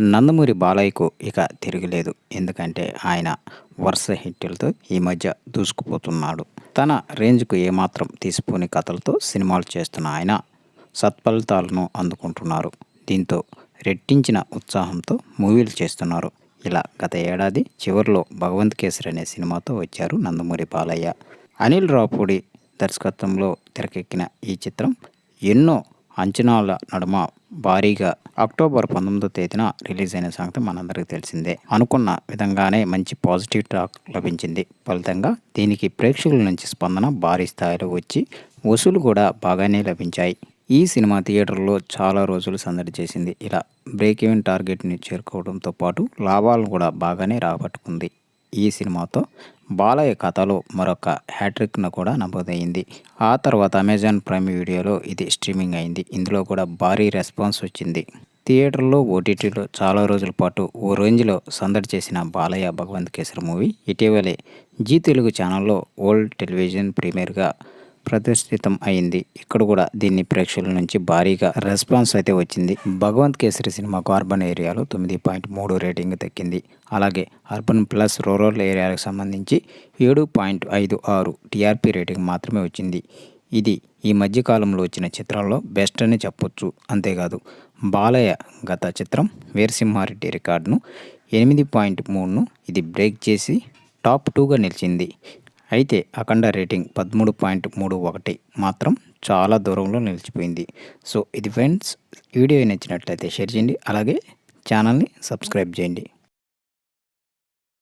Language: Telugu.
నందమూరి బాలయ్యకు ఇక తిరగలేదు. ఎందుకంటే ఆయన వరుస హిట్టులతో ఈ మధ్య దూసుకుపోతున్నాడు. తన రేంజ్కు ఏమాత్రం తీసిపోని కథలతో సినిమాలు చేస్తున్న ఆయన సత్ఫలితాలను అందుకుంటున్నారు. దీంతో రెట్టించిన ఉత్సాహంతో మూవీలు చేస్తున్నారు. ఇలా గత ఏడాది చివరిలో భగవంత్ కేసరి అనే సినిమాతో వచ్చారు నందమూరి బాలయ్య. అనిల్ రాపూడి దర్శకత్వంలో తెరకెక్కిన ఈ చిత్రం ఎన్నో అంచనాల నడుమ భారీగా అక్టోబర్ పంతొమ్మిదో తేదీన రిలీజ్ అయిన సంగతి మనందరికీ తెలిసిందే. అనుకున్న విధంగానే మంచి పాజిటివ్ టాక్ లభించింది. ఫలితంగా దీనికి ప్రేక్షకుల నుంచి స్పందన భారీ స్థాయిలో వచ్చి వసూలు కూడా బాగానే లభించాయి. ఈ సినిమా థియేటర్లో చాలా రోజులు సందడి చేసింది. ఇలా బ్రేక్ ఈవెన్ టార్గెట్ని చేరుకోవడంతో పాటు లాభాలను కూడా బాగానే రాబట్టుకుంది. ఈ సినిమాతో బాలయ్య కథలో మరొక హ్యాట్రిక్ను కూడా నమోదైంది. ఆ తర్వాత అమెజాన్ ప్రైమ్ వీడియోలో ఇది స్ట్రీమింగ్ అయింది. ఇందులో కూడా భారీ రెస్పాన్స్ వచ్చింది. థియేటర్లో ఓటీటీలో చాలా రోజుల పాటు ఓ రేంజ్లో సందడి చేసిన బాలయ్య భగవంత్ కేసరి మూవీ ఇటీవలే జీ తెలుగు ఛానల్లో ఓల్డ్ టెలివిజన్ ప్రీమియర్గా ప్రదర్శితం అయింది. ఇక్కడ కూడా దీన్ని ప్రేక్షకుల నుంచి భారీగా రెస్పాన్స్ అయితే వచ్చింది. భగవంత్ కేసరి సినిమాకు అర్బన్ ఏరియాలో తొమ్మిది పాయింట్ మూడు రేటింగ్ దక్కింది. అలాగే అర్బన్ ప్లస్ రూరల్ ఏరియాలకు సంబంధించి ఏడు పాయింట్ ఐదు ఆరు టీఆర్పీ రేటింగ్ మాత్రమే వచ్చింది. ఇది ఈ మధ్యకాలంలో వచ్చిన చిత్రాల్లో బెస్ట్ అని చెప్పొచ్చు. అంతేకాదు బాలయ్య గత చిత్రం వీరసింహారెడ్డి రికార్డును ఎనిమిది పాయింట్ మూడును ఇది బ్రేక్ చేసి టాప్ టూగా నిలిచింది. అయితే అఖండ రేటింగ్ పదమూడు పాయింట్ మూడు ఒకటి మాత్రం చాలా దూరంలో నిలిచిపోయింది. సో ఇది ఫ్రెండ్స్ వీడియో నచ్చినట్లయితే షేర్ చేయండి. అలాగే ఛానల్ని సబ్స్క్రైబ్ చేయండి.